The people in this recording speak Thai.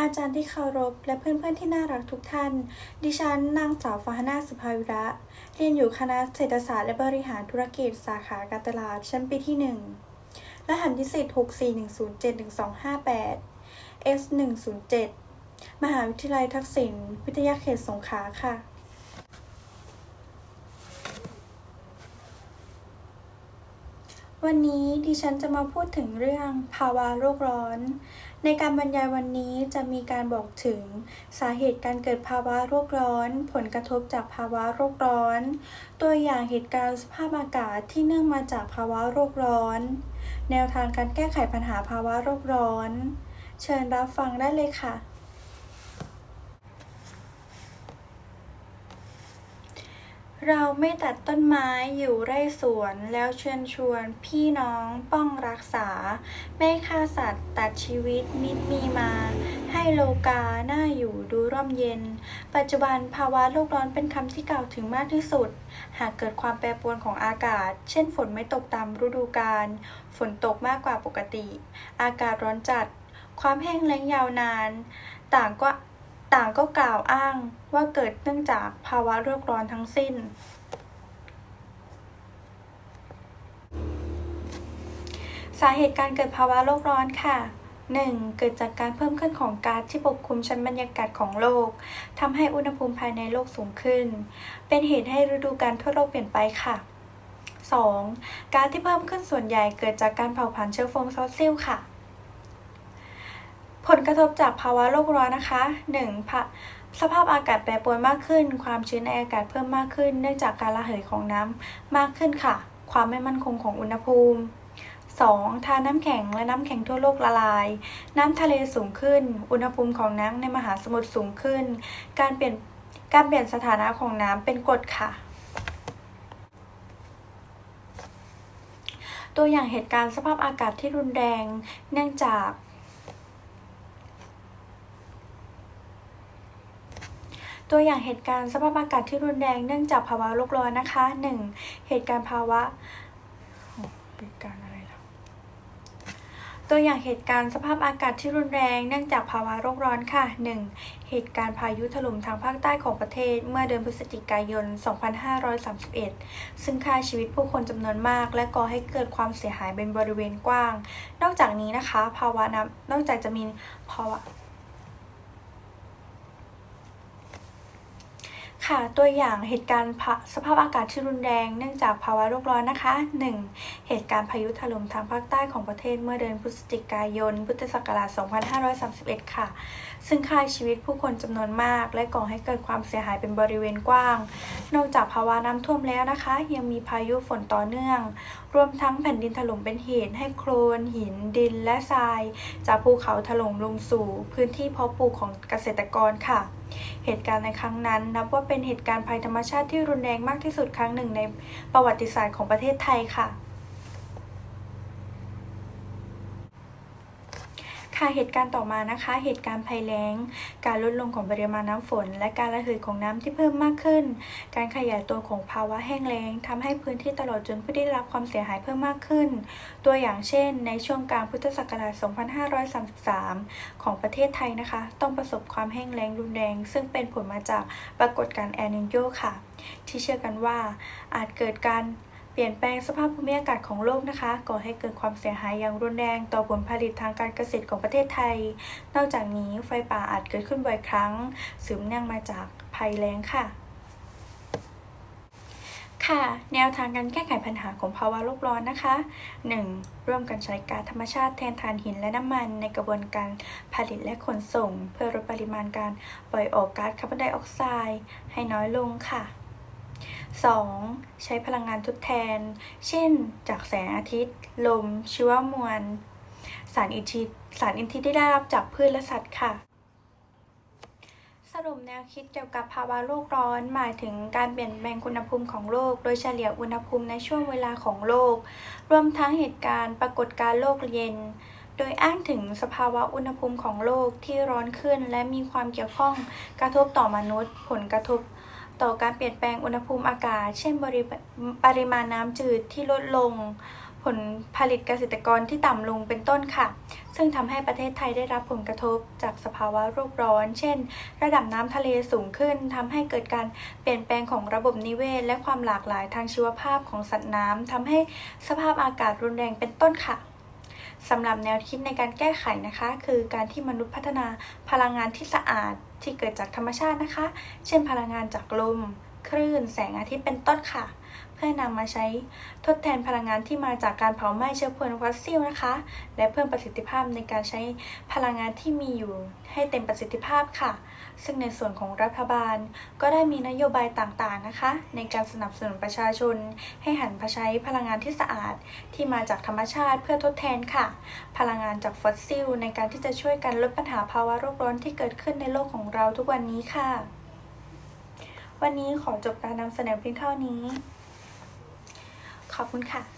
อาจารย์ที่เคารพและเพื่อนๆที่น่ารักทุกท่าน ดิฉันนางสาวฟาฮนาสุภาวิระ เรียนอยู่คณะเศรษฐศาสตร์และบริหารธุรกิจสาขาการตลาดชั้นปีที่ 1 รหัสนิสิต64107158 S 107 มหาวิทยาลัยทักษิณวิทยาเขตสงขลาค่ะ วันนี้ดิฉันจะมาพูดถึงเรื่องภาวะโลกร้อน ในการบรรยายวันนี้จะมีการบอกถึงสาเหตุการเกิดภาวะโลกร้อน ผลกระทบจากภาวะโลกร้อน ตัวอย่างเหตุการณ์สภาพอากาศที่เนื่องมาจากภาวะโลกร้อน แนวทางการแก้ไขปัญหาภาวะโลกร้อน เชิญรับฟังได้เลยค่ะ เราไม่ตัดต้นไม้อยู่ไร่สวนแล้วเชิญชวนพี่น้องป้องรักษา ไม่ฆ่าสัตว์ตัดชีวิตมิตรมีมา ให้โลกาหน้าอยู่ดูร่มเย็น ปัจจุบันภาวะโลกร้อนเป็นคำที่กล่าวถึงมากที่สุด หากเกิดความแปรปรวนของอากาศ เช่นฝนไม่ตกตามฤดูกาลฝนตกมากกว่าปกติ อากาศร้อนจัด ความแห้งแล้งยาวนาน ต่างก็ ต่างก็กล่าวอ้างว่าเกิดเนื่องจากภาวะโลกร้อนทั้งสิ้น สาเหตุการเกิดภาวะโลกร้อนค่ะ 1. เกิดจากการเพิ่มขึ้นของก๊าซที่ปกคลุมชั้นบรรยากาศของโลกทำให้อุณหภูมิภายในโลกสูงขึ้น เป็นเหตุให้ฤดูกาลทั่วโลกเปลี่ยนไปค่ะ 2. ก๊าซที่เพิ่มขึ้นส่วนใหญ่เกิดจากการเผาผลาญเชื้อโฟมฟอสซิลค่ะ ผลกระทบจากภาวะโลกร้อนนะคะ 1. ภาสภาพอากาศแปรปรวนมากขึ้น ความชื้นในอากาศเพิ่มมากขึ้น เนื่องจากการระเหยของน้ำมากขึ้นค่ะ ความไม่มั่นคงของอุณหภูมิ 2. ทานน้ำแข็งและน้ำแข็งทั่วโลกละลาย น้ำทะเลสูงขึ้น อุณหภูมิของน้ำในมหาสมุทรสูงขึ้น การเปลี่ยนการเปลี่ยนสถานะของน้ำเป็นกรดค่ะ ตัวอย่างเหตุการณ์สภาพอากาศที่รุนแรง เนื่องจาก ตัวอย่างเหตุการณ์สภาพอากาศที่รุนแรงเนื่องจากภาวะโลกร้อนนะคะ 1. เหตุการณ์ภาวะเหตุการณ์อะไรล่ะตัวอย่างเหตุการณ์สภาพอากาศที่รุนแรงเนื่องจากภาวะโลกร้อนค่ะ 1. เหตุการณ์พายุถล่มทางภาคใต้ของประเทศเมื่อเดือนพฤศจิกายน 2531 ซึ่งฆ่าชีวิตผู้คนจำนวนมาก และก่อให้เกิดความเสียหายเป็นบริเวณกว้าง นอกจากนี้นะคะ ภาวะน้ำนอกจากจะมีภาวะ ค่ะตัวอย่างเหตุการณ์สภาพอากาศที่รุนแรงเนื่องจากภาวะโลกร้อนนะคะ 1. เหตุการณ์พายุถล่มทางภาคใต้ของประเทศเมื่อเดือนพฤศจิกายน พุทธศักราช 2531 ค่ะ ซึ่งฆ่าชีวิตผู้คนจำนวนมาก และก่อให้เกิดความเสียหายเป็นบริเวณกว้าง นอกจากภาวะน้ำท่วมแล้วนะคะ ยังมีพายุฝนต่อเนื่อง รวมทั้งแผ่นดินถล่มเป็นเหตุให้โคลน หิน ดินและทราย จากภูเขาถล่มลงสู่ พื้นที่เพาะปลูกของเกษตรกรค่ะ เหตุการณ์ในครั้งนั้น นับว่าเป็นเหตุการณ์ภัยธรรมชาติที่รุนแรงมากที่สุดครั้งหนึ่งในประวัติศาสตร์ของประเทศไทยค่ะ ค่ะเหตุการณ์ต่อมานะคะ เหตุการณ์ภัยแล้ง การลดลงของปริมาณน้ำฝน และการระเหยของน้ำที่เพิ่มมากขึ้น การขยายตัวของภาวะแห้งแล้งทำให้พื้นที่ตลอดจนผู้ได้รับความเสียหายเพิ่มมากขึ้น ตัวอย่างเช่น ในช่วงกลางพุทธศักราช 2533 ของประเทศไทยนะคะ ต้องประสบความแห้งแล้งรุนแรง ซึ่งเป็นผลมาจากปรากฏการณ์แอลนิโยค่ะ ที่เชื่อกันว่าอาจเกิดการ เปลี่ยนแปลงสภาพภูมิอากาศของโลกนะคะก่อให้เกิดความเสียหายอย่างรุนแรงต่อผลผลิตทางการเกษตรของประเทศไทย นอกจากนี้ไฟป่าอาจเกิดขึ้นบ่อยครั้งสืบเนื่องมาจากภัยแล้งค่ะ ค่ะ แนวทางการแก้ไขปัญหาของภาวะโลกร้อนนะคะ 1. ร่วมกันใช้ก๊าซธรรมชาติแทนถ่านหินและน้ำมันในกระบวนการผลิตและขนส่ง เพื่อลดปริมาณการปล่อยออกก๊าซคาร์บอนไดออกไซด์ให้น้อยลงค่ะ 2. ใช้พลังงานทดแทน เช่น จากแสงอาทิตย์ ลม ชีวมวล สารอินทรีย์สารอินทรีย์ที่ได้รับจากพืชและสัตว์ค่ะ สรุปแนวคิดเกี่ยวกับภาวะโลกร้อน หมายถึงการเปลี่ยนแปลงอุณหภูมิของโลก โดยเฉลี่ยอุณหภูมิในช่วงเวลาของโลก รวมทั้งเหตุการณ์ปรากฏการโลกเย็นโดยอ้างถึงสภาวะอุณหภูมิของโลกที่ร้อนขึ้น และมีความเกี่ยวข้องกระทบต่อมนุษย์ ผลกระทบ ต่อการเปลี่ยนแปลงอุณหภูมิอากาศ เช่นปริมาณน้ำจืดที่ลดลง ผลผลิตเกษตรกรที่ต่ำลงเป็นต้นค่ะ ซึ่งทำให้ประเทศไทยได้รับผลกระทบจากสภาวะโลกร้อน เช่น ระดับน้ำทะเลสูงขึ้นทำให้เกิดการเปลี่ยนแปลงของระบบนิเวศ และความหลากหลายทางชีวภาพของสัตว์น้ำทำให้สภาพอากาศรุนแรงเป็นต้นค่ะสำหรับแนวคิดในการแก้ไขนะคะ คือการที่มนุษย์พัฒนาพลังงานที่สะอาด ที่เกิดจากธรรมชาตินะคะ เช่นพลังงานจากลม คลื่น แสงอาทิตย์เป็นต้นค่ะ เพื่อนำมาใช้ทดแทนพลังงานที่มาจากการเผาไหม้เชื้อเพลิงฟอสซิลนะคะ และเพิ่มประสิทธิภาพในการใช้พลังงานที่มีอยู่ให้เต็มประสิทธิภาพค่ะ ซึ่งในส่วนของรัฐบาลก็ได้มีนโยบายต่างๆนะคะ ในการสนับสนุนประชาชน ให้หันมาใช้พลังงานที่สะอาดที่มาจากธรรมชาติเพื่อทดแทนค่ะ พลังงานจากฟอสซิล ในการที่จะช่วยกันลดปัญหาภาวะโลกร้อนที่เกิดขึ้นในโลกของเราทุกวันนี้ค่ะ วันนี้ขอจบการนำเสนอเพียงเท่านี้ ขอบคุณค่ะ